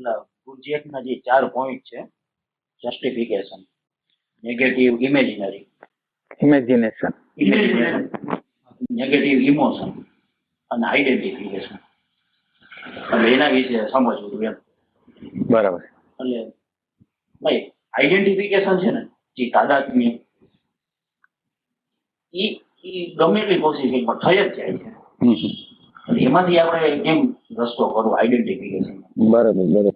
પેલા ગુરજેટના જે ચાર પોઈન્ટ છે justification negative imaginary imagination negative emotion અને આઈડેન્ટિફિકેશન એટલે એના વિશે સમજવું હતું એમ. બરાબર. એટલે ભાઈ આઈડેન્ટિફિકેશન છે ને જે તાદાત્મ્ય એ એ ગમે એટલી કોશિશ પણ થઈ જ જાય છે. હમ. હમ. એટલે એમાંથી આપણે કેમ રસ્તો કરવો આઈડેન્ટિફિકેશન બરાબર બરાબર.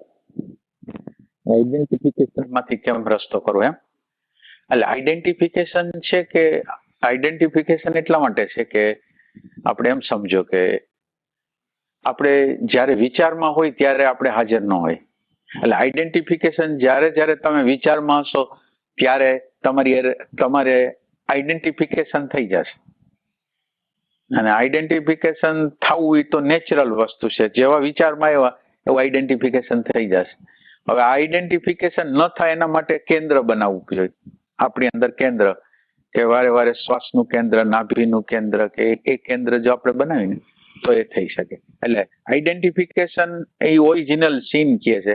આઈડેન્ટિફિકેશનમાંથી કેમ રસ્તો કરો એમ? એટલે આઈડેન્ટિફિકેશન છે કે આઈડેન્ટિફિકેશન એટલા માટે છે કે આપણે એમ સમજો કે આપણે જ્યારે વિચારમાં હોય ત્યારે આપણે હાજર ન હોય. એટલે આઈડેન્ટિફિકેશન જ્યારે જ્યારે તમે વિચારમાં હશો ત્યારે તમારી તમારે આઈડેન્ટિફિકેશન થઈ જશે. અને આઈડેન્ટિફિકેશન થવું એ તો નેચરલ વસ્તુ છે. જેવા વિચારમાં આવ્યા, એવું આઈડેન્ટિફિકેશન થઈ જશે. હવે આઈડેન્ટિફિકેશન ન થાય એના માટે કેન્દ્ર બનાવવું જોઈએ. આપણી અંદર કેન્દ્ર કે વારે વારે શ્વાસનું કેન્દ્ર, નાભીનું કેન્દ્ર કે એ- કેન્દ્ર જો આપણે બનાવીને, તો એ થઈ શકે. એટલે આઈડેન્ટિફિકેશન એ ઓરિજિનલ સીન કહે છે.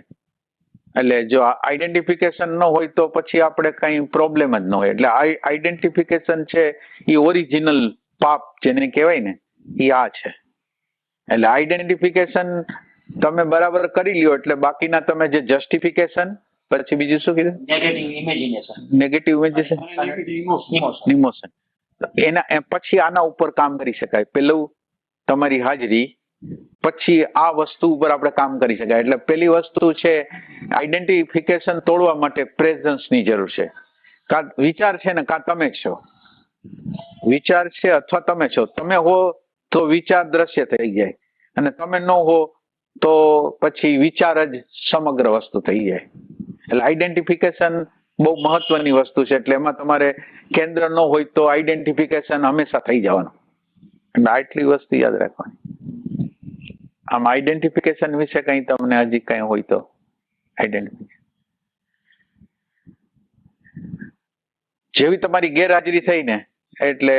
એટલે જો આઈડેન્ટિફિકેશન ન હોય તો પછી આપણે કઈ પ્રોબ્લેમ જ ન હોય. એટલે આઈડેન્ટિફિકેશન છે એ ઓરિજિનલ પાપ જેને કહેવાય ને, એ આ છે. એટલે આઈડેન્ટિફિકેશન તમે બરાબર કરી લ્યો એટલે બાકીના તમે જે જસ્ટિફિકેશન પછી બીજું શું કીધું? Negative imagination negative imagination emotion એના પછી આના ઉપર કામ કરી શકાય. પેલું તમારી હાજરી પછી આ વસ્તુ ઉપર આપણે કામ કરી શકાય. એટલે પેલી વસ્તુ છે આઈડેન્ટિફિકેશન તોડવા માટે પ્રેઝન્સની જરૂર છે. કા વિચાર છે ને કા તમે છો? વિચાર છે અથવા તમે છો? તમે હો તો વિચાર દ્રશ્ય થઈ જાય. અને તમે ન હો તો પછી વિચાર જ સમગ્ર વસ્તુ થઈ જાય. એટલે આઈડેન્ટિફિકેશન બહુ મહત્વની વસ્તુ છે. એટલે એમાં તમારે કેન્દ્ર ન હોય તો આઈડેન્ટિફિકેશન હંમેશા થઈ જવાનું. એટલે આટલી વસ્તુ યાદ રાખવાની. આમ આઈડેન્ટિફિકેશન વિશે કઈ તમને હજી કઈ હોય તો આઈડેન્ટિફિકેશન જેવી તમારી ગેરહાજરી થઈ ને, એટલે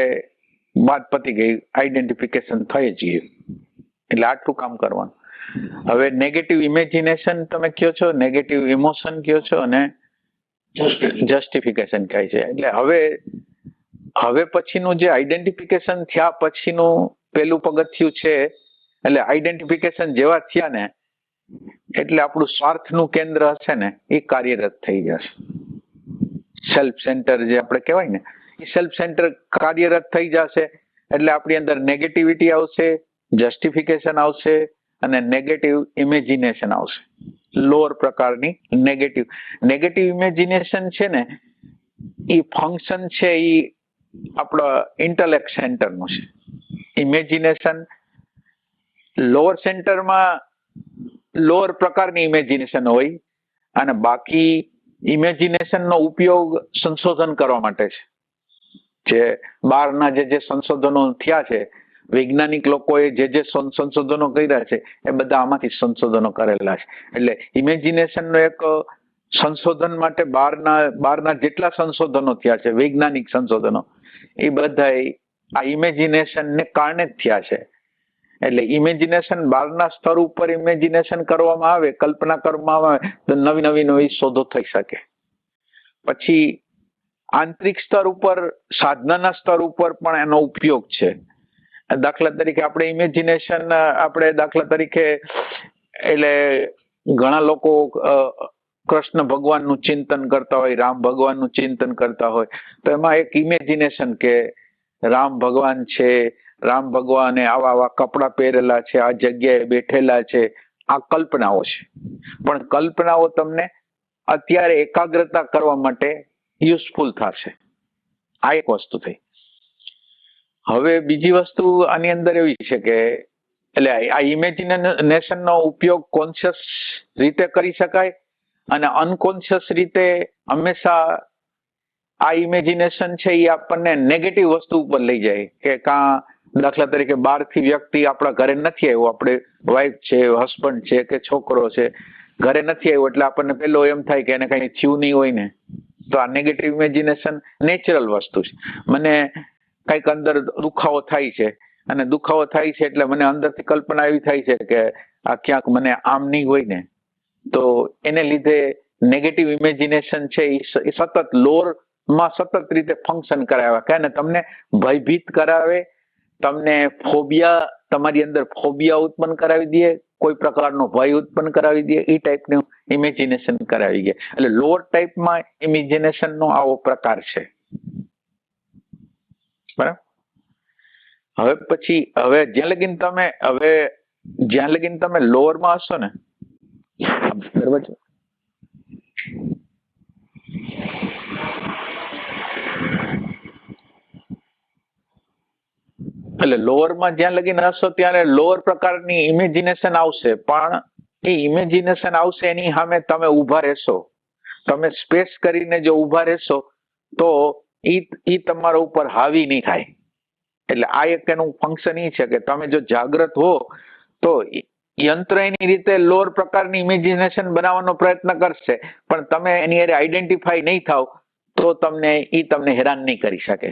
વાત પતી ગઈ આઈડેન્ટિફિકેશન થઈ જ એટલે આટલું કામ કરવાનું. હવે નેગેટિવ ઇમેજિનેશન તમે કયો છો? નેગેટિવ ઇમોશન કયો છો? અને જસ્ટિફિકેશન કહે છે. એટલે હવે હવે પછીનું જે આઈડેન્ટિફિકેશન થયા પછીનું પેલું પગથિયું છે એટલે આઈડેન્ટિફિકેશન જેવા થયા ને એટલે આપણું સ્વાર્થનું કેન્દ્ર હશે ને એ કાર્યરત થઈ જશે. સેલ્ફ સેન્ટર જે આપણે કહેવાય ને એ સેલ્ફ સેન્ટર કાર્યરત થઈ જશે એટલે આપણી અંદર નેગેટિવિટી આવશે જસ્ટિફિકેશન આવશે અને નેગેટિવ ઇમેજિનેશન આવશે. લોઅર પ્રકારની નેગેટિવ નેગેટિવ ઇમેજિનેશન છે ને, એ ફંક્શન છે એ આપણો ઇન્ટલેક્ટ સેન્ટરનું છે. ઇમેજિનેશન લોઅર સેન્ટરમાં લોઅર પ્રકારની ઇમેજિનેશન હોય અને બાકી ઇમેજિનેશનનો ઉપયોગ સંશોધન કરવા માટે છે. જે બહારના જે જે સંશોધનો થયા છે વૈજ્ઞાનિક લોકોએ જે જે સંશોધનો કર્યા છે, એ બધા આમાંથી સંશોધનો કરેલા છે. એટલે ઇમેજિનેશનનો એક સંશોધન માટે બહારના બહારના જેટલા સંશોધનો થયા છે, વૈજ્ઞાનિક સંશોધનો, એ બધા આ ઇમેજિનેશનને કારણે જ થયા છે. એટલે ઇમેજિનેશન બહારના સ્તર ઉપર ઇમેજિનેશન કરવામાં આવે, કલ્પના કરવામાં આવે, તો નવી નવી નવી શોધો થઈ શકે. પછી આંતરિક સ્તર ઉપર, સાધનાના સ્તર ઉપર પણ એનો ઉપયોગ છે. દાખલા તરીકે આપણે ઇમેજિનેશન આપણે દાખલા તરીકે એટલે ઘણા લોકો કૃષ્ણ ભગવાનનું ચિંતન કરતા હોય, રામ ભગવાનનું ચિંતન કરતા હોય, તો એમાં એક ઇમેજિનેશન કે રામ ભગવાન છે, રામ ભગવાને આવા આવા કપડાં પહેરેલા છે, આ જગ્યાએ બેઠેલા છે, આ કલ્પનાઓ છે. પણ કલ્પનાઓ તમને અત્યારે એકાગ્રતા કરવા માટે યુઝફુલ થશે. આ એક વસ્તુ થઈ. હવે બીજી વસ્તુ આની અંદર એવી છે કે એટલે આ ઇમેજિનેશન નો ઉપયોગ કોન્શિયસ રીતે કરી શકાય અને અનકોન્શિયસ રીતે હંમેશા આ ઇમેજિનેશન છે એ આપણને નેગેટિવ વસ્તુ ઉપર લઈ જાય કે કાં દાખલા તરીકે બહારથી વ્યક્તિ આપણા ઘરે નથી આવ્યો. આપણે વાઈફ છે હસબન્ડ છે કે છોકરો છે, ઘરે નથી આવ્યો એટલે આપણને પેલો એમ થાય કે એને કઈ થયું નહીં હોય ને. તો આ નેગેટિવ ઇમેજિનેશન નેચરલ વસ્તુ છે. મને કંઈક અંદર દુખાવો થાય છે. અને દુખાવો થાય છે એટલે મને અંદરથી કલ્પના એવી થાય છે કે આ ક્યાંક મને આમ નહીં હોય ને. તો એને લીધે નેગેટિવ ઇમેજિનેશન છે એ સતત લોરમાં સતત રીતે ફંક્શન કરાવ્યા કે ને તમને ભયભીત કરાવે, તમને ફોબિયા તમારી અંદર ફોબિયા ઉત્પન્ન કરાવી દે, કોઈ પ્રકારનો ભય ઉત્પન્ન કરાવી દે, એ ટાઈપનું ઇમેજિનેશન કરાવી દે. એટલે લોઅર ટાઈપમાં ઇમેજિનેશનનો આવો પ્રકાર છે. બરાબર? હવે પછી, હવે જ્યાં લગીન તમે, હવે જ્યાં લગીન તમે લોઅરમાં હશો ને, બરાબર છે? એટલે લોઅરમાં જ્યાં લગીન હશો ત્યારે લોઅર પ્રકારની ઇમેજિનેશન આવશે, પણ એ ઇમેજિનેશન આવશે એની સામે તમે ઊભા રહેશો. તમે સ્પેસ કરીને જો ઊભા રહેશો, તો ઈ એ તમારા ઉપર હાવી નહીં થાય. એટલે આ એક એનું ફંક્શન એ છે કે તમે જો જાગ્રત હો, તો યંત્ર એની રીતે લોઅર પ્રકારની ઇમેજિનેશન બનાવવાનો પ્રયત્ન કરશે. પણ તમે એની અરે આઈડેન્ટિફાઈ નહીં થાવ, તો તમને એ તમને હેરાન નહીં કરી શકે.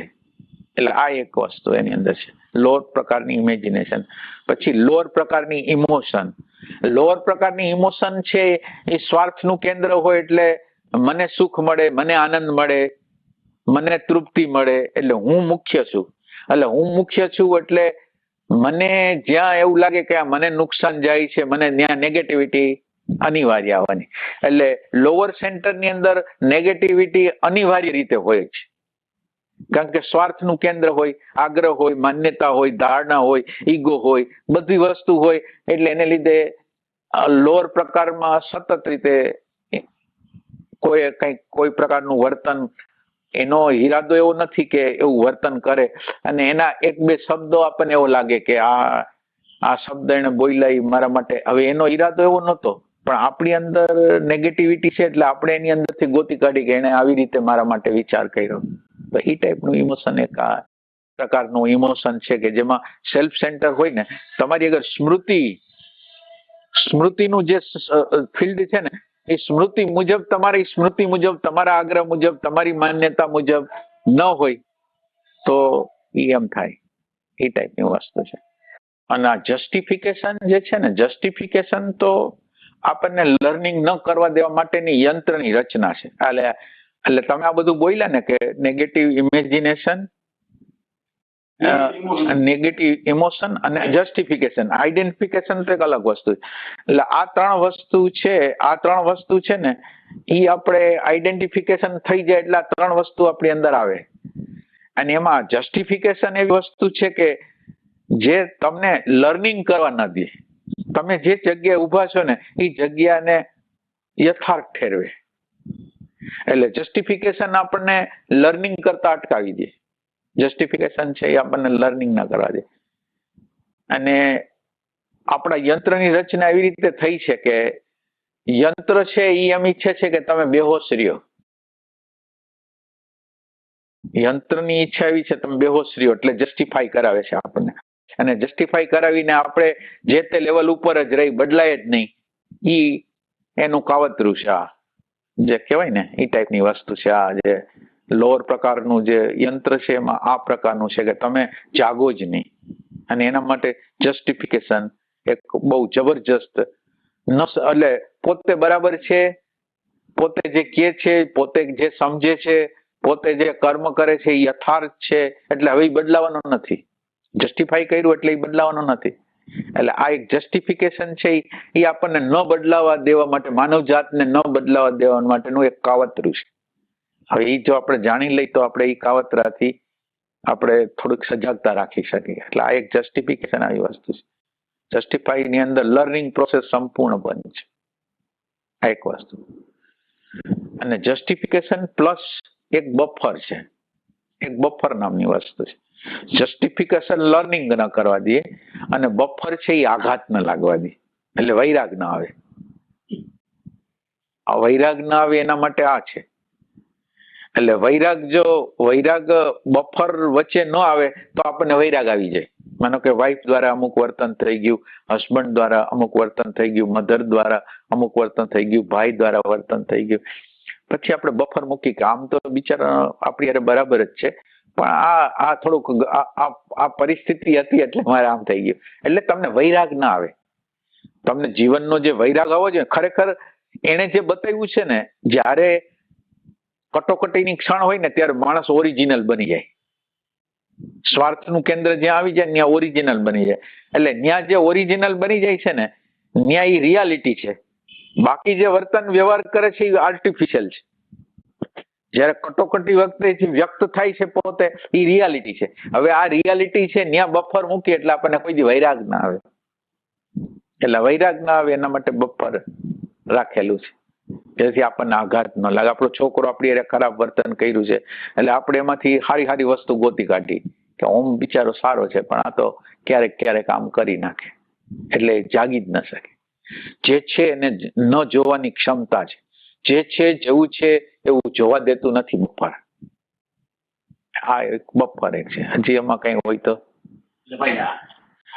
એટલે આ એક વસ્તુ એની અંદર છે. લોઅર પ્રકારની ઇમેજિનેશન પછી લોઅર પ્રકારની ઇમોશન લોઅર પ્રકારની ઇમોશન છે એ સ્વાર્થનું કેન્દ્ર હોય એટલે મને સુખ મળે, મને આનંદ મળે મને તૃપ્તિ મળે એટલે હું મુખ્ય છું. એટલે હું મુખ્ય છું એટલે મને જ્યાં એવું લાગે કે મને નુકસાન જાય છે, મને ત્યાં નેગેટિવિટી અનિવાર્ય આવવાની. એટલે લોઅર સેન્ટરની અંદર નેગેટિવિટી અનિવાર્ય રીતે હોય છે કારણ કે સ્વાર્થનું કેન્દ્ર હોય, આગ્રહ હોય, માન્યતા હોય, ધારણા હોય, ઈગો હોય, બધી વસ્તુ હોય એટલે એને લીધે લોઅર પ્રકારમાં સતત રીતે કોઈ કંઈક કોઈ પ્રકારનું વર્તન એનો ઈરાદો એવો નથી કે એવું વર્તન કરે. અને એના એક બે શબ્દો આપણને એવો લાગે કે આ આ શબ્દ એને બોલ્યા ઈ મારા માટે. હવે એનો ઈરાદો એવો નહોતો. પણ આપણી અંદર નેગેટિવિટી છે એટલે આપણે એની અંદરથી ગોતી કાઢી કે એને આવી રીતે મારા માટે વિચાર કર્યો. તો એ ટાઈપનું ઇમોશન એક આ પ્રકારનું ઇમોશન છે કે જેમાં સેલ્ફ સેન્ટર હોય ને, તમારી અગર સ્મૃતિ, સ્મૃતિનું જે ફિલ્ડ છે ને એ સ્મૃતિ મુજબ, તમારી સ્મૃતિ મુજબ, તમારા આગ્રહ મુજબ, તમારી માન્યતા મુજબ ન હોય તો એ એમ થાય. એ ટાઈપની વસ્તુ છે. અને આ જસ્ટિફિકેશન જે છે ને જસ્ટિફિકેશન તો આપણને લર્નિંગ ન કરવા દેવા માટેની યંત્રની રચના છે. એટલે એટલે તમે આ બધું બોલ્યા ને કે નેગેટિવ ઇમેજિનેશન નેગેટિવ ઇમોશન અને જસ્ટિફિકેશન આઈડેન્ટિફિકેશન તો એક અલગ વસ્તુ છે. એટલે આ ત્રણ વસ્તુ છે આ ત્રણ વસ્તુ છે ને એ આપણે આઈડેન્ટિફિકેશન થઈ જાય એટલે આ ત્રણ વસ્તુ આપણી અંદર આવે. અને એમાં જસ્ટિફિકેશન એવી વસ્તુ છે કે જે તમને લર્નિંગ કરવા ન દે. તમે જે જગ્યાએ ઊભા છો ને એ જગ્યાને યથાર્થ ઠેરવે. એટલે જસ્ટિફિકેશન આપણને લર્નિંગ કરતા અટકાવી દે. જસ્ટિફિકેશન છે એ આપણને લર્નિંગ ના કરવા દે. અને આપણા યંત્રની રચના એવી રીતે થઈ છે કે યંત્ર છે એ એમ ઈચ્છે છે કે તમે બેહોશ રહ્યો. યંત્રની ઈચ્છા એવી છે તમે બેહોશ રહ્યો એટલે જસ્ટિફાઈ કરાવે છે આપણને. અને જસ્ટિફાઈ કરાવીને આપણે જે તે લેવલ ઉપર જ રહી, બદલાય જ નહીં. ઈ એનું કાવતરું છે આ. જે કહેવાય ને એ ટાઈપની વસ્તુ છે આ જે લોઅર પ્રકારનું જે યંત્ર છે એમાં આ પ્રકારનું છે કે તમે જાગો જ નહીં. અને એના માટે જસ્ટિફિકેશન એક બહુ જબરજસ્ત નસ એટલે પોતે બરાબર છે, પોતે જે કે છે, પોતે જે સમજે છે, પોતે જે કર્મ કરે છે એ યથાર્થ છે એટલે હવે એ બદલાવાનો નથી. જસ્ટિફાઈ કર્યું એટલે એ બદલાવાનો નથી. એટલે આ એક જસ્ટિફિકેશન છે એ આપણને ન બદલાવા દેવા માટે માનવ જાતને ન બદલાવા દેવા માટેનું એક કાવતરું છે. હવે એ જો આપણે જાણી લઈ તો આપણે એ કાવતરાથી આપણે થોડીક સજાગતા રાખી શકીએ. એટલે આ એક જસ્ટિફિકેશન આવી વસ્તુ છે. જસ્ટિફાઈ ની અંદર લર્નિંગ પ્રોસેસ સંપૂર્ણ બની છે. આ એક વસ્તુ. અને જસ્ટિફિકેશન પ્લસ એક બફર છે. એક બફર નામની વસ્તુ છે. જસ્ટિફિકેશન લર્નિંગ ન કરવા દે અને બફર છે એ આઘાત ન લાગવા દે. એટલે વૈરાગ ના આવે. આ વૈરાગ ના આવે એના માટે આ છે. એટલે વૈરાગ જો, વૈરાગ બફર વચ્ચે ન આવે તો આપણને વૈરાગ આવી જાય. માનો કે વાઇફ દ્વારા અમુક વર્તન થઈ ગયું હસબન્ડ દ્વારા અમુક વર્તન થઈ ગયું મધર દ્વારા અમુક વર્તન થઈ ગયું, ભાઈ દ્વારા વર્તન થઈ ગયું. પછી આપણે બફર મૂકી કે આમ તો બિચારા આપણી હારે બરાબર જ છે, પણ આ આ થોડુંક આ પરિસ્થિતિ હતી એટલે મારે આમ થઈ ગયું. એટલે તમને વૈરાગ ના આવે. તમને જીવનનો જે વૈરાગ આવવો જોઈએ, ખરેખર એણે જે બતાવ્યું છે ને, જ્યારે કટોકટીની ક્ષણ હોય ને ત્યારે માણસ ઓરિજિનલ બની જાય. સ્વાર્થનું કેન્દ્ર જ્યાં આવી જાય ત્યાં ઓરિજિનલ બની જાય. એટલે ત્યાં જે ઓરિજિનલ બની જાય છે ને ત્યાં એ રિયાલિટી છે. બાકી જે વર્તન વ્યવહાર કરે છે એ આર્ટિફિશિયલ છે. જ્યારે કટોકટી વખતે જે વ્યક્ત થાય છે પોતે એ રિયાલિટી છે. હવે આ રિયાલિટી છે ત્યાં બફર મૂકી એટલે આપણને કોઈ વૈરાગ ના આવે. એટલે વૈરાગ ના આવે એના માટે બફર રાખેલું છે. જેથી આપણને આઘાત ન લાગે. આપણો છોકરો આપણી ખરાબ વર્તન કર્યું છે. એટલે આપણે એમાંથી સારી સારી વસ્તુ ગોતી કાઢી કે ઓમ બિચારો સારો છે, પણ આ તો ક્યારેક ક્યારેક આમ કરી નાખે. એટલે જાગી જ ન શકે. જે છે એને ન જોવાની ક્ષમતા છે. જે છે જેવું છે એવું જોવા દેતું નથી બપોર. આ એક બપોર એક છે. હજી એમાં કઈ હોય તો?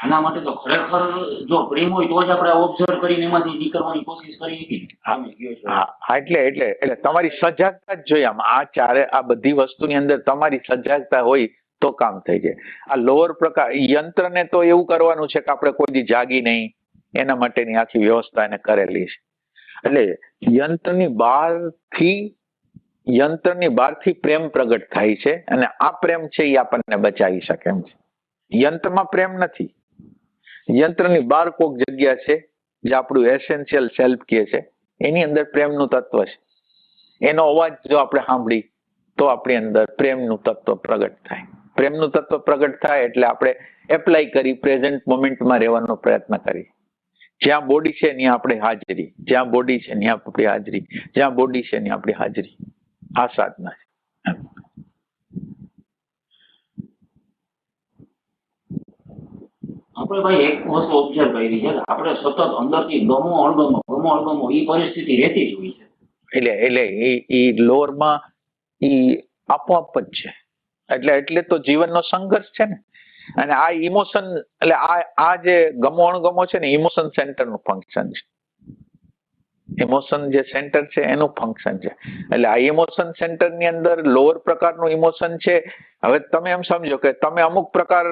આના માટે તો ખરેખર જો પ્રેમ હોય તો જ આપણે ઓબ્ઝર્વ કરીને એમાંથી નીકળવાની કોશિશ કરી હતી. હા. હા, એટલે એટલે એટલે તમારી સજાગતા જ જોઈએ આમ. આ ચારે આ બધી વસ્તુની અંદર તમારી સજાગતા હોય તો કામ થઈ જાય. આ લોઅર પ્રકાર યંત્રને તો એવું કરવાનું છે કે આપણે કોઈ દી જાગી નહીં. એના માટેની આખી વ્યવસ્થા એને કરેલી છે. એટલે યંત્રની બહારથી યંત્રની બહારથી પ્રેમ પ્રગટ થાય છે અને આ પ્રેમ છે એ આપણને બચાવી શકે એમ છે. યંત્રમાં પ્રેમ નથી. યંત્રની બાર કોક જગ્યા છે જે આપણું એસેન્શિયલ સેલ્ફ કહે છે. એની અંદર પ્રેમનું તત્વ છે. એનો અવાજ જો આપણે સાંભળી, તો આપણી અંદર પ્રેમનું તત્વ પ્રગટ થાય. પ્રેમનું તત્વ પ્રગટ થાય એટલે આપણે એપ્લાય કરી પ્રેઝન્ટ મોમેન્ટમાં રહેવાનો પ્રયત્ન કરી જ્યાં બોડી છે ત્યાં આપણે હાજરી, જ્યાં બોડી છે ત્યાં આપણી હાજરી, જ્યાં બોડી છે ત્યાં આપણી હાજરી. આ સાધના છે. આપણે ભાઈ એક વસ્તુ ઓબ્ઝર્વ કરી છે. આપણે સતત અંદરથી ગમો અણગમો ગમો અણગમો એ પરિસ્થિતિ રહેતી જ હોય છે. એટલે એટલે એ એ લોરમાં એ આપોઆપ જ છે. એટલે એટલે તો જીવનનો સંઘર્ષ છે ને. અને આ ઇમોશન, એટલે આ આ જે ગમો અણગમો છે ને, ઇમોશન સેન્ટરનું ફંક્શન છે. ઇમોશન જે સેન્ટર છે, એનું ફંક્શન છે. એટલે આ ઇમોશન સેન્ટરની અંદર લોઅર પ્રકારનું ઇમોશન છે. હવે તમે એમ સમજો કે તમે અમુક પ્રકાર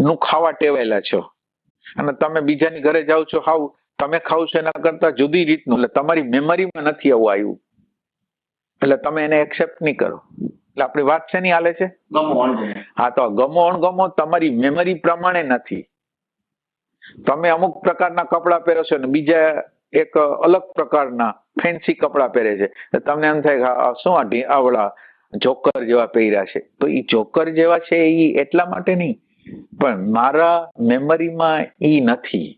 નું ખાવા ટેવાયેલા છો. અને તમે બીજાની ઘરે જાઓ છો હાવ તમે ખાવ છો એના કરતા જુદી રીતનું. એટલે તમારી મેમરીમાં નથી આવું આવ્યું. એટલે તમે એને એક્સેપ્ટ નહીં કરો. એટલે આપણી વાત છે? નહીં હાલે છે. હા તો ગમો અણગમો તમારી મેમરી પ્રમાણે નથી. તમે અમુક પ્રકારના કપડાં પહેરો છો ને બીજા એક અલગ પ્રકારના ફેન્સી કપડાં પહેરે છે. તમને એમ થાય કે શું આ ઢી- આવડા જોકર જેવા પહેર્યા છે. તો એ જોકર જેવા છે એ એટલા માટે નહીં. પણ મારા મેમરીમાં એ નથી.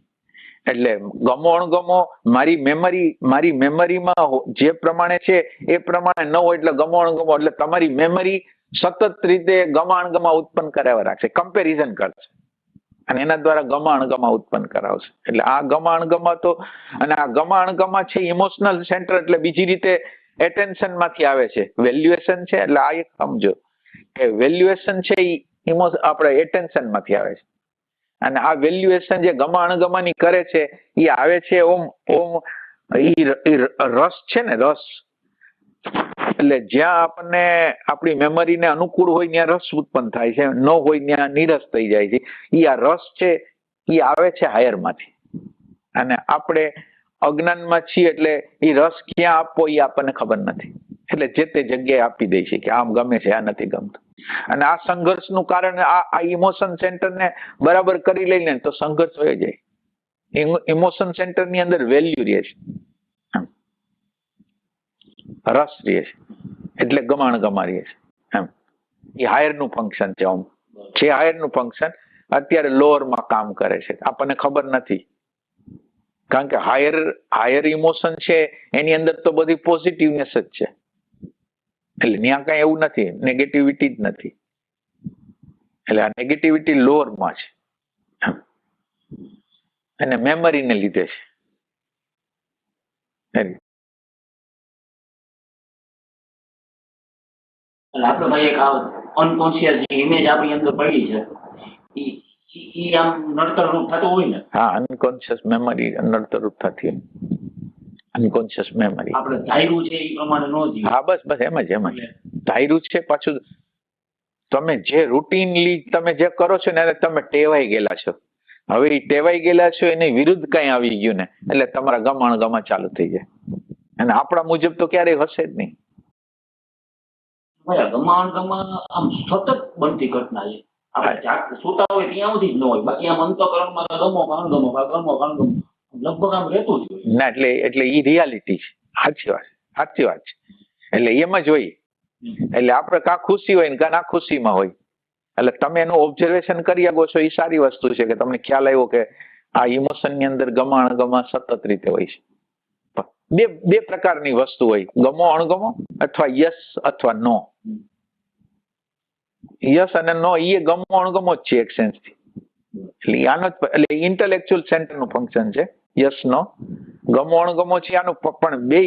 એટલે ગમો અણગમો, મારી મેમરી, મારી મેમરીમાં જે પ્રમાણે છે, એ પ્રમાણે ન હોય એટલે ગમો અણગમો, એટલે તમારી મેમરી સતત રીતે ગમા ઉત્પન્ન કરાવવા રાખશે કમ્પેરિઝન કરશે. અને એના દ્વારા ગમા અણગમા ઉત્પન્ન કરાવશે. એટલે આ ગમા તો, અને આ ગમા છે ઇમોશનલ સેન્ટર એટલે બીજી રીતે એટેન્શનમાંથી આવે છે. વેલ્યુએશન છે, એટલે આ એક સમજો. કે વેલ્યુએશન છે ઇમો આપણે એટેન્શનમાંથી આવે છે. અને આ વેલ્યુએશન જે ગમા અણગમાની કરે છે એ આવે છે ઓમ ઓમ રસ છે ને રસ. એટલે જ્યાં આપણને આપણી મેમરીને અનુકૂળ હોય ત્યાં રસ ઉત્પન્ન થાય છે, ન હોય ત્યાં નીરસ થઈ જાય છે. એ આ રસ છે એ આવે છે હાયરમાંથી અને આપણે અજ્ઞાનમાં છીએ એટલે એ રસ ક્યાં આપવો એ આપણને ખબર નથી. એટલે જે તે જગ્યાએ આપી દે છે કે આમ ગમે છે, આ નથી ગમતું. અને આ સંઘર્ષનું કારણ આ ઇમોશન સેન્ટરને બરાબર કરી લઈને તો સંઘર્ષ હોય જાય ઇમોશન સેન્ટરની અંદર વેલ્યુ રહે છે. રસ રહે છે. એટલે ગમાણ ગમા રહે છે. એમ. એ હાયરનું ફંક્શન છે આમ. છે હાયરનું ફંક્શન અત્યારે લોઅરમાં કામ કરે છે. આપણને ખબર નથી. કારણ કે હાયર હાયર ઇમોશન છે, એની અંદર તો બધી પોઝિટિવનેસ જ છે. એટલે ત્યાં કઈ એવું નથી નેગેટિવિટી જ નથી. એટલે આ નેગેટિવિટી લોઅરમાં છે. અને મેમરીને લીધે છે. આપણે ભાઈ એક અનકોન્શિયસ જે ઇમેજ આપણી અંદર પડી છે ઈ આમ નડતર રૂપ થતું હોય ને? હા અનકોન્શિયસ મેમરી નડતરૂપ થતી અનકોન્શિયસ મેમરી આપણે ધાર્યું છે એ પ્રમાણે ન જીવે હા બસ બસ એમ જ એમ જ. ધાર્યું છે પાછું તમે જે રૂટીનલી તમે જે કરો છો ને તમે ટેવાઈ ગયેલા છો. હવે એ ટેવાઈ ગયેલા છો એની વિરુદ્ધ કઈ આવી ગયું ને એટલે તમારા ગમાણ ગમા ચાલુ થઈ જાય. અને આપણા મુજબ તો ક્યારેય હશે જ નહીં. ગમાણ ગમા આમ સતત બનતી ઘટના છે. આપણે જાગ સુતા હોય ત્યાં સુધી જ ન હોય. બાકી આમ અંતકરણમાં ગમો ગમો કા ગમો કાણ ગમો. લગભગ આમ રહેતું જ હોય. ના એટલે એટલે એ રિયાલિટી છે. સાચી વાત સાચી વાત છે. એટલે એમ જ હોય. એટલે આપણે કાં ખુશી હોય ને કાં ના ખુશીમાં હોય. એટલે તમે એનું ઓબ્ઝર્વેશન કરી શકો છો એ સારી વસ્તુ છે કે તમને ખ્યાલ આવ્યો કે આ ઇમોશનની અંદર ગમા અણગમા સતત રીતે હોય છે. બે બે પ્રકારની વસ્તુ હોય. ગમો અણગમો અથવા યસ અથવા નો યસ અને નો એ ગમો અણગમો જ છે એક સેન્સથી એટલે આનો જ એટલે ઇન્ટેલેક્ચ્યુઅલ સેન્ટરનું ફંક્શન છે. યસ નો ગમો અણગમો છે આનું પણ બે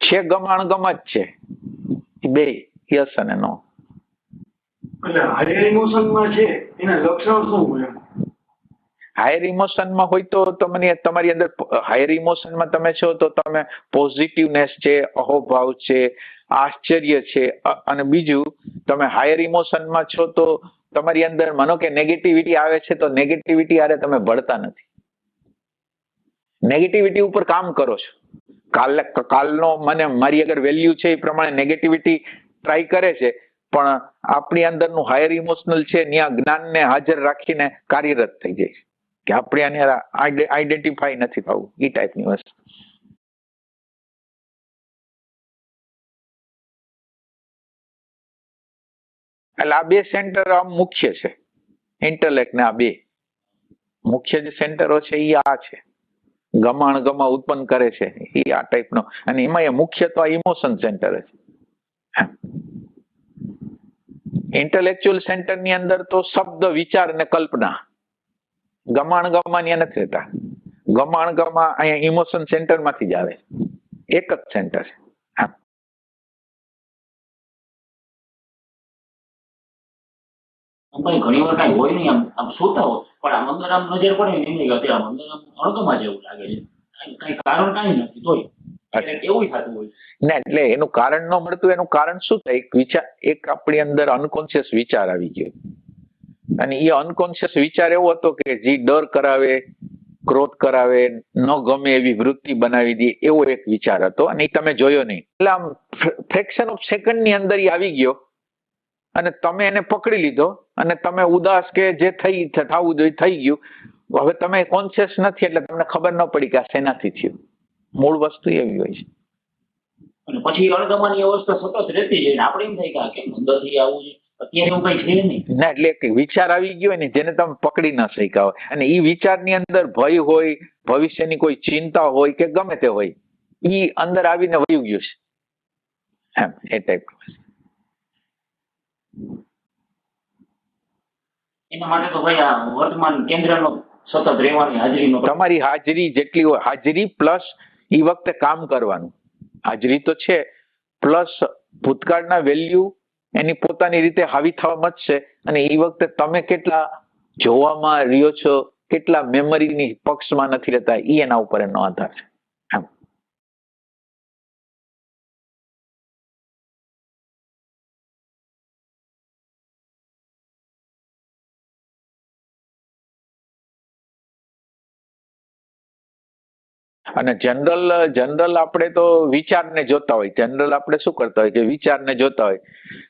છે ગમ અણગમ જ છે. બે યસ અને નો. હાયર ઇમોશનમાં છે એના લક્ષણ શું હોય હાયર ઇમોશનમાં હોય તો તમને તમારી અંદર હાયર ઇમોશનમાં તમે છો તો તમે પોઝિટિવનેસ છે અહોભાવ છે આશ્ચર્ય છે અને બીજું તમે હાયર ઇમોશનમાં છો તો તમારી અંદર માનો કે નેગેટિવિટી આવે છે તો નેગેટિવિટી આરે તમે ભળતા નથી. નેગેટિવિટી ઉપર કામ કરો છો. કાલ કાલનો મને મારી અગર વેલ્યુ છે એ પ્રમાણે નેગેટિવિટી ટ્રાય કરે છે, પણ આપણી અંદરનું હાયર ઇમોશનલ છે, ત્યાં જ્ઞાનને હાજર રાખીને કાર્યરત થઈ જાય છે. કે આપણે આને આઈડેન્ટિફાઈ નથી થવું એ ટાઈપની વસ્તુ. એટલે આ બે સેન્ટર આમ મુખ્ય છે. ઇન્ટરલેક્ટ ને આ બે. મુખ્ય જે સેન્ટરો છે એ આ છે. ગમાણ ગમા ઉત્પન્ન કરે છે. એ આ ટાઈપનો અને એમાં એ મુખ્ય ઇમોશન સેન્ટર છે. ઇન્ટેલેક્ચ્યુઅલ સેન્ટરની અંદર તો શબ્દ, વિચાર અને કલ્પના. ગમાણ ગમા ની નથી રહેતા. ગમાણ ગમા અહીંયા ઇમોશન સેન્ટરમાંથી જ આવે એક જ સેન્ટર છે. ઘણી વાર કઈ હોય નહીં આમ. આમ સુતા હોય. પણ અંદર નજર પડે ને એની ગતિ અંદર આમ જેવું લાગે છે. કઈ કઈ કારણ કઈ નથી તોય. એવું થતું હોય. ના એટલે એનું કારણ ન મળતું એનું કારણ શું થાય? એક વિચાર એક આપણી અંદર અનકોન્શિયસ વિચાર આવી ગયો. અને એ અનકોન્શિયસ વિચાર એવો હતો કે જે ડર કરાવે ક્રોધ કરાવે ન ગમે એવી વૃત્તિ બનાવી દે એવો એક વિચાર હતો. અને એ તમે જોયો નહીં. એટલે આમ ફ્રેક્શન ઓફ સેકન્ડની અંદર એ આવી ગયો. અને તમે એને પકડી લીધો. અને તમે ઉદાસ કે જે થઈ થવું જોઈએ થઈ ગયું. હવે તમે કોન્શિયસ નથી એટલે તમને ખબર ન પડી કે આ શેનાથી થયું. મૂળ વસ્તુ એવી હોય છે. અને પછી અણગમાની અવસ્થા સતત રહેતી જાય આપણે એમ થાય કે અંદરથી આવું છે? અત્યારે એવું કઈ છે નહીં. ના એટલે એક વિચાર આવી ગયો હોય ને જેને તમે પકડી ન શક્યા હોય. અને એ વિચારની અંદર ભય હોય ભવિષ્યની કોઈ ચિંતા હોય કે ગમે તે હોય ઈ અંદર આવીને વયું ગયું છે. એમ એ ટાઈપ તમારી હાજરી જેટલી હોય, હાજરી પ્લસ એ વખતે કામ કરવાનું. હાજરી તો છે, પ્લસ ભૂતકાળના વેલ્યુ એની પોતાની રીતે હાવી થવા મચશે અને એ વખતે તમે કેટલા જોવામાં રહ્યો છો, કેટલા મેમરીની પક્ષમાં નથી રહેતા એ એના ઉપર એનો આધાર છે. અને જનરલ જનરલ આપણે તો વિચારને જોતા હોય. જનરલ આપણે શું કરતા હોય? કે વિચારને જોતા હોય.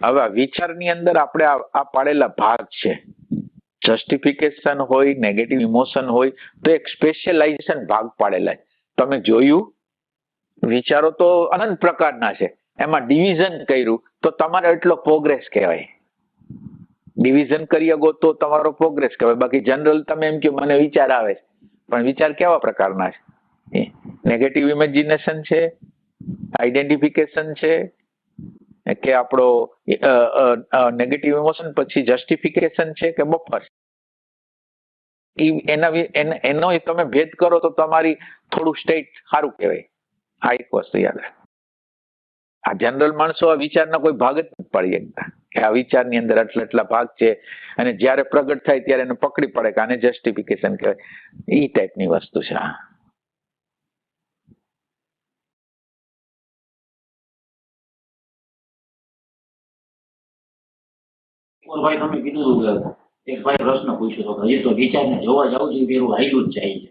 હવે આ વિચારની અંદર આપણે આ પાડેલા ભાગ છે. જસ્ટિફિકેશન હોય નેગેટિવ ઇમોશન હોય, તો એક સ્પેશિયલાઇઝેશન ભાગ પાડેલા તમે જોયું? વિચારો તો અનંત પ્રકારના છે. એમાં ડિવિઝન કર્યું, તો તમારો એટલો પ્રોગ્રેસ કહેવાય. ડિવિઝન કરી શકો તો તમારો પ્રોગ્રેસ કહેવાય. બાકી જનરલ તમે એમ કે મને વિચાર આવે પણ વિચાર કેવા પ્રકારના છે? નેગેટિવ ઇમેજિનેશન છે આઈડેન્ટિફિકેશન છે, કે આપણો નેગેટિવ ઇમોશન પછી જસ્ટિફિકેશન છે કે બફર. એના એનો તમે ભેદ કરો તો તમારી થોડું સ્ટેટ સારું કહેવાય. આ એક વસ્તુ યાદ રાખ. આ જનરલ માણસો આ વિચારના કોઈ ભાગ જ નથી પાડી શકતા. કે આ વિચારની અંદર આટલા આટલા ભાગ છે અને જ્યારે પ્રગટ થાય ત્યારે એને પકડી પડે કે આને જસ્ટિફિકેશન કહેવાય. એ ટાઈપની વસ્તુ છે આ. ભાઈ તમે કીધું એક ભાઈ પ્રશ્ન પૂછ્યો હતો હજી તો વિચારને જોવા જાવ છું પેલું હાઈલું જ જાય છે.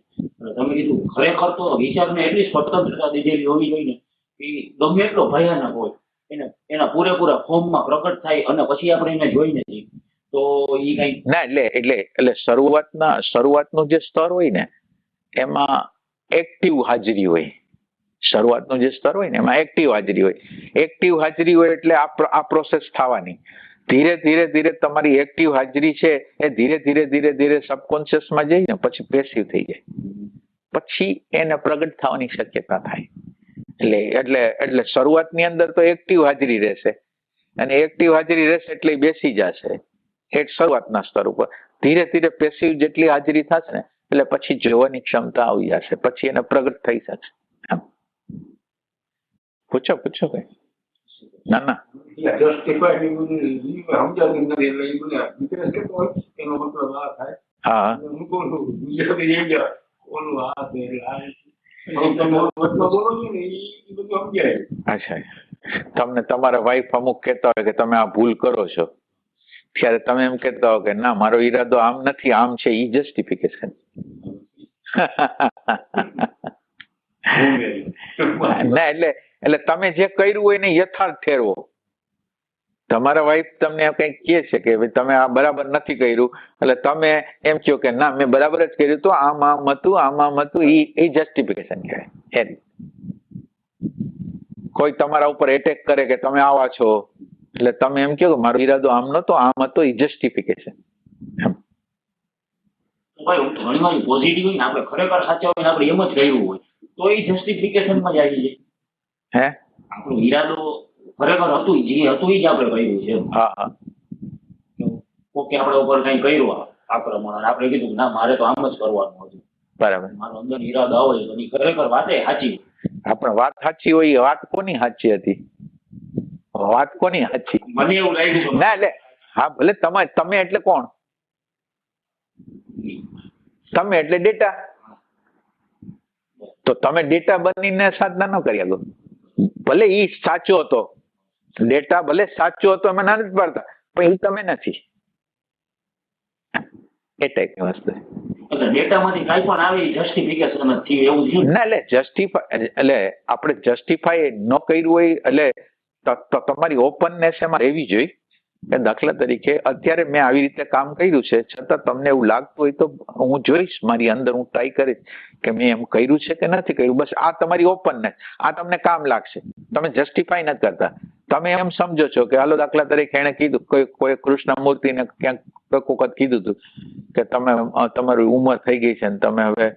તમે કીધું ખરેખર તો વિચારને એટલી સ્વતંત્રતા દીધેલી હોવી જોઈએ કે ગમે એટલો ભયાનક હોય, એને, એના પૂરેપૂરા ફોર્મમાં પ્રગટ થાય અને પછી આપણે એને જોઈને જઈએ. તો ના, એટલે એટલે એટલે શરૂઆતના, શરૂઆતનું જે સ્તર હોય ને, એમાં એક્ટિવ હાજરી હોય. શરૂઆતનું જે સ્તર હોય ને, એમાં એક્ટિવ હાજરી હોય. એક્ટિવ હાજરી હોય એટલે આ પ્રોસેસ થવાની. ધીરે ધીરે ધીરે તમારી એક્ટિવ હાજરી છે એ ધીરે ધીરે ધીરે ધીરે સબકોન્શિયસમાં જઈને પછી પેસિવ થઈ જાય. પછી એને પ્રગટ થવાની શક્યતા થાય. એટલે એટલે એટલે શરૂઆતની અંદર તો એક્ટિવ હાજરી રહેશે. અને એક્ટિવ હાજરી રહેશે એટલે બેસી જશે. એ શરૂઆતના સ્તર ઉપર. ધીરે ધીરે પેસિવ જેટલી હાજરી થશે ને, એટલે પછી જોવાની ક્ષમતા આવી જશે. પછી એને પ્રગટ થઈ શકશે. પૂછો પૂછો કઈ. ના ના. કેતો હા. અચ્છા. તમને તમારા વાઈફ અમુક કહેતા હોય કે તમે આ ભૂલ કરો છો. ત્યારે તમે એમ કહેતા હો કે ના મારો ઈરાદો આમ નથી આમ છે ઈ જસ્ટિફિકેશન ના એટલે એટલે તમે જે કર્યું હોય ને યથાર્થ ઠેરવો. તમારા વાઈફ તમને કંઈક કહે છે કે ભાઈ તમે આ બરાબર નથી કર્યું, એટલે તમે એમ કહો કે ના, મેં બરાબર જ કર્યું તો આમ આમ હતું, આમ આમ હતું, ઈ એ જસ્ટિફિકેશન કહેવાય. એ કોઈ તમારા ઉપર એટેક કરે કે તમે આવા છો, એટલે તમે એમ કહો કે મારો ઈરાદો આમ નતો, આમ હતો, ઈ જસ્ટિફિકેશન ભાઈ ઘણી વાર પોઝિટિવ હોય ને આપણે ખરેખર સાચા હોય આપણે એમ જ કર્યું હોય, તો એ જસ્ટિફિકેશનમાં જ આવી જાય. હે? આપણો ઈરાદો ખરેખર હતું જે હતું એ જ આપણે કર્યું છે હા હા. ઓકે આપણે ઉપર કઈ કર્યું આ- આક્રમણ અને આપણે કીધું ના મારે તો આમ જ કરવાનું હતું. બરાબર. મારો અંદર ઈરાદો હોય એની ખરેખર વાતે સાચી. આપણે વાત સાચી હોય એ વાત કોની સાચી હતી? વાત કોની સાચી? મને એવું લાગ્યું ના એટલે હા ભલે તમે તમે એટલે કોણ? તમે એટલે ડેટા? તો તમે ડેટા બનીને સાધના ન કરી આગળ ભલે ઈ સાચો હતો. ડેટા ભલે સાચો હતો એમાં ના નથી પાડતા પણ એ તમે નથી. એ ટાઈપની વસ્તુ. ડેટામાંથી કાંઈ પણ આવે જસ્ટિફિકેશન જ એવું ના એટલે જસ્ટિફાય એટલે આપણે જસ્ટિફાય ન કર્યું હોય એટલે તમારી ઓપનનેસ એમાં રહેવી જોઈએ. કે દાખલા તરીકે અત્યારે મેં આવી રીતે કામ કર્યું છે, છતાં તમને એવું લાગતું હોય તો હું જોઈશ, મારી અંદર હું ટ્રાય કરીશ કે મેં એમ કર્યું છે કે નથી કર્યું. બસ આ તમારી ઓપનનેસ આ તમને કામ લાગશે. તમે જસ્ટિફાય નથી કરતા. તમે એમ સમજો છો કે હાલો દાખલા તરીકે એને કીધું, કોઈ કોઈ કૃષ્ણ મૂર્તિને ક્યાંક વખત કીધું હતું કે તમે તમારી ઉંમર થઈ ગઈ છે ને તમે હવે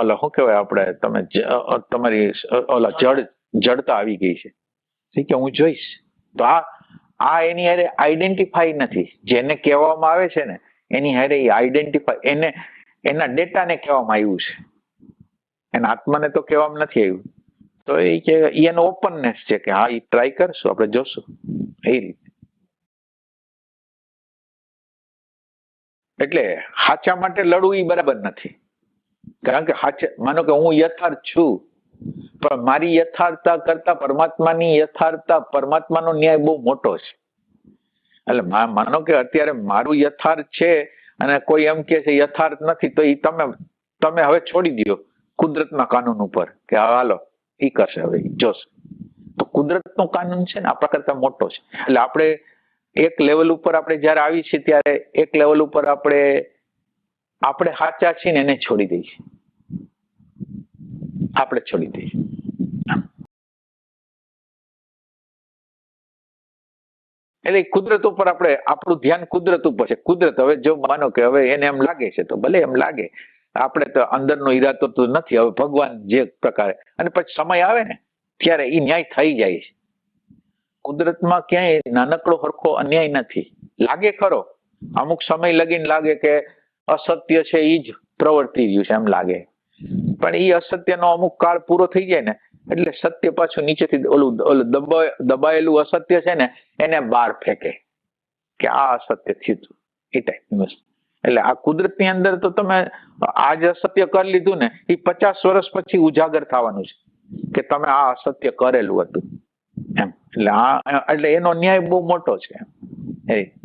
ઓલા શું કહેવાય આપણે, તમે તમારી ઓલા જડ, જડતા આવી ગઈ છે. ઠીક છે, હું જોઈશ. તો આ આ એની હારે આઈડેન્ટિફાઈ નથી. જેને કહેવામાં આવે છે ને, એની હારે એ આઈડેન્ટિફાઈ એને, એના ડેટાને કહેવામાં આવ્યું છે. એના આત્માને તો કહેવામાં નથી આવ્યું. તો એ કે એનો ઓપનનેસ છે કે હા, એ ટ્રાય કરશું, આપણે જોશું. એ રીતે. એટલે હાચા માટે લડવું એ બરાબર નથી. કારણ કે હાચા, માનો કે હું યથાર્થ છું. પણ મારી યથાર્થતા કરતા પરમાત્માની યથાર્થતા પરમાત્માનો ન્યાય બહુ મોટો છે. એટલે માનો કે અત્યારે મારું યથાર્થ છે અને કોઈ એમ કે છે યથાર્થ નથી, તો એ તમે તમે હવે છોડી દો કુદરતના કાનૂન ઉપર કે હાલો એ કરશે હવે જોશે. તો કુદરતનો કાનૂન છે ને આપણા કરતા મોટો છે. એટલે આપણે એક લેવલ ઉપર આપણે જ્યારે આવી છીએ ત્યારે એક લેવલ ઉપર આપણે આપણે સાચા છીએ ને એને છોડી દઈએ આપણે છોડી દઈએ. એટલે કુદરત ઉપર આપણે, આપણું ધ્યાન કુદરત ઉપર છે. કુદરત હવે જો માનો કે હવે એને એમ લાગે છે, તો ભલે એમ લાગે. આપણે તો અંદરનો ઈરાદો તો નથી, હવે ભગવાન જે પ્રકારે. અને પછી સમય આવે ને, ત્યારે એ ન્યાય થઈ જાય છે. કુદરતમાં ક્યાંય નાનકડો હરખો અન્યાય નથી. લાગે ખરો. અમુક સમય લગીને લાગે કે અસત્ય છે એ જ પ્રવર્તી રહ્યું છે, એમ લાગે. પણ એ અસત્યનો અમુક કાળ પૂરો થઈ જાય ને, એટલે સત્ય પાછું નીચેથી ઓલું ઓલું દબાય દબાયેલું અસત્ય છે ને, એને બહાર ફેંકે. કે આ અસત્ય થયું એ ટાઈપનું વસ્તુ. એટલે આ કુદરતની અંદર તો તમે આજ અસત્ય કરી લીધું ને એ પચાસ વર્ષ પછી ઉજાગર થવાનું છે, કે તમે આ અસત્ય કરેલું હતું. એમ. એટલે આ એટલે એનો ન્યાય બહુ મોટો છે. એમ.